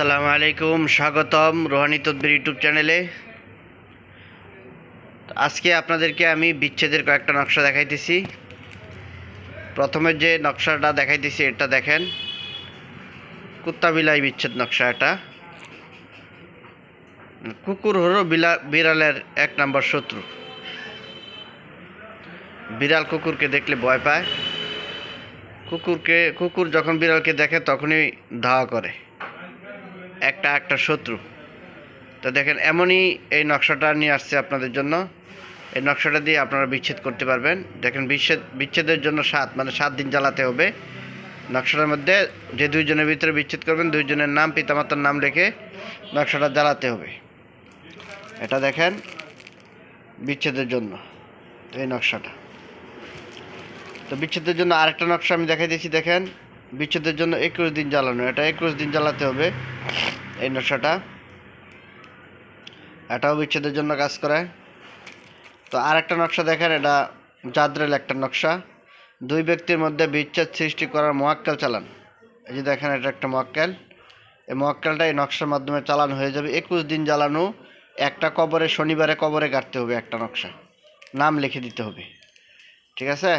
আসসালামু আলাইকুম, স্বাগতম রোহানি তদ্বির ইউটিউব চ্যানেলে। আজকে আপনাদেরকে আমি বিচ্ছেদের কয়েকটা নকশা দেখাইতেছি। প্রথমে যে নকশাটা দেখাইতেছি, এটা দেখেন। কুত্তা বিলাই বিচ্ছেদ নকশা এটা। কুকুর হলো বিলা বিড়ালের এক নম্বর শত্রু। বিড়াল কুকুরকে দেখলে ভয় পায়। কুকুরকে কুকুর যখন বিড়ালকে দেখে, তখনই ধাওয়া করে। একটা একটা শত্রু। তো দেখেন, এমনই এই নকশাটা নিয়ে আসছে আপনাদের জন্য। এই নকশাটা দিয়ে আপনারা বিচ্ছেদ করতে পারবেন। দেখেন, বিচ্ছেদ, বিচ্ছেদের জন্য সাত মানে সাত দিন জ্বালাতে হবে। নকশাটার মধ্যে যে দুইজনের ভিতরে বিচ্ছেদ করবেন, দুইজনের নাম, পিতামাতার নাম রেখে নকশাটা জ্বালাতে হবে। এটা দেখেন, বিচ্ছেদের জন্য এই নকশাটা। তো বিচ্ছেদের জন্য আরেকটা নকশা আমি দেখাই দিয়েছি, দেখেন, বিচ্ছেদের জন্য একুশ দিন জ্বালানো। এটা একুশ দিন জ্বালাতে হবে। এই নকশাটা। এটাও বিচ্ছেদের জন্য কাজ করে। তো আর একটা নকশা দেখেন, এটা জাদ্রেল একটা নকশা। দুই ব্যক্তির মধ্যে বিচ্ছেদ সৃষ্টি করার মোয়াক্কেল চালান। এই যে দেখেন, এটা একটা মোয়াক্কেল। এই মোয়াক্কেলটা এই নকশার মাধ্যমে চালান হয়ে যাবে। একুশ দিন জ্বালানো, একটা কবরে, শনিবারে কবরে কাটতে হবে একটা নকশা। নাম লিখে দিতে হবে। ঠিক আছে?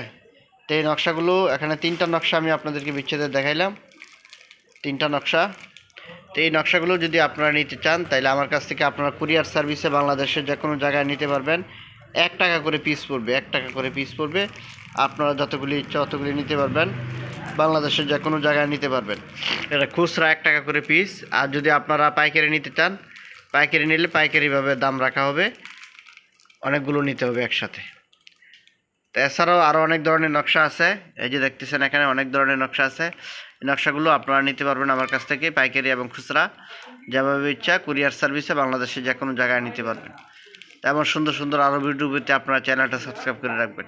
তো এই নকশাগুলো, এখানে তিনটা নকশা আমি আপনাদেরকে বিচ্ছেদের দেখাইলাম। তিনটা নকশা। তো এই নকশাগুলো যদি আপনারা নিতে চান তাহলে আমার কাছ থেকে আপনারা কুরিয়ার সার্ভিসে বাংলাদেশের যে কোনো জায়গায় নিতে পারবেন। এক টাকা করে পিস পড়বে, এক টাকা করে পিস পড়বে। আপনারা যতগুলি ইচ্ছা অতগুলি নিতে পারবেন, বাংলাদেশের যে কোনো জায়গায় নিতে পারবেন। এটা খুচরা এক টাকা করে পিস আর যদি আপনারা পাইকারি নিতে চান, পাইকারি নিলে পাইকারিভাবে দাম রাখা হবে। অনেকগুলো নিতে হবে একসাথে। এছাড়াও আরও অনেক ধরনের নকশা আছে। এই যে দেখতেছেন এখানে অনেক ধরনের নকশা আছে। এই নকশাগুলো আপনারা নিতে পারবেন আমার কাছ থেকে পাইকারি এবং খুচরা। যেভাবে ইচ্ছা কুরিয়ার সার্ভিসে বাংলাদেশে যে কোনো জায়গায় নিতে পারবেন। তেমন সুন্দর সুন্দর আরও ভিডিও পেতে আপনারা চ্যানেলটা সাবস্ক্রাইব করে রাখবেন।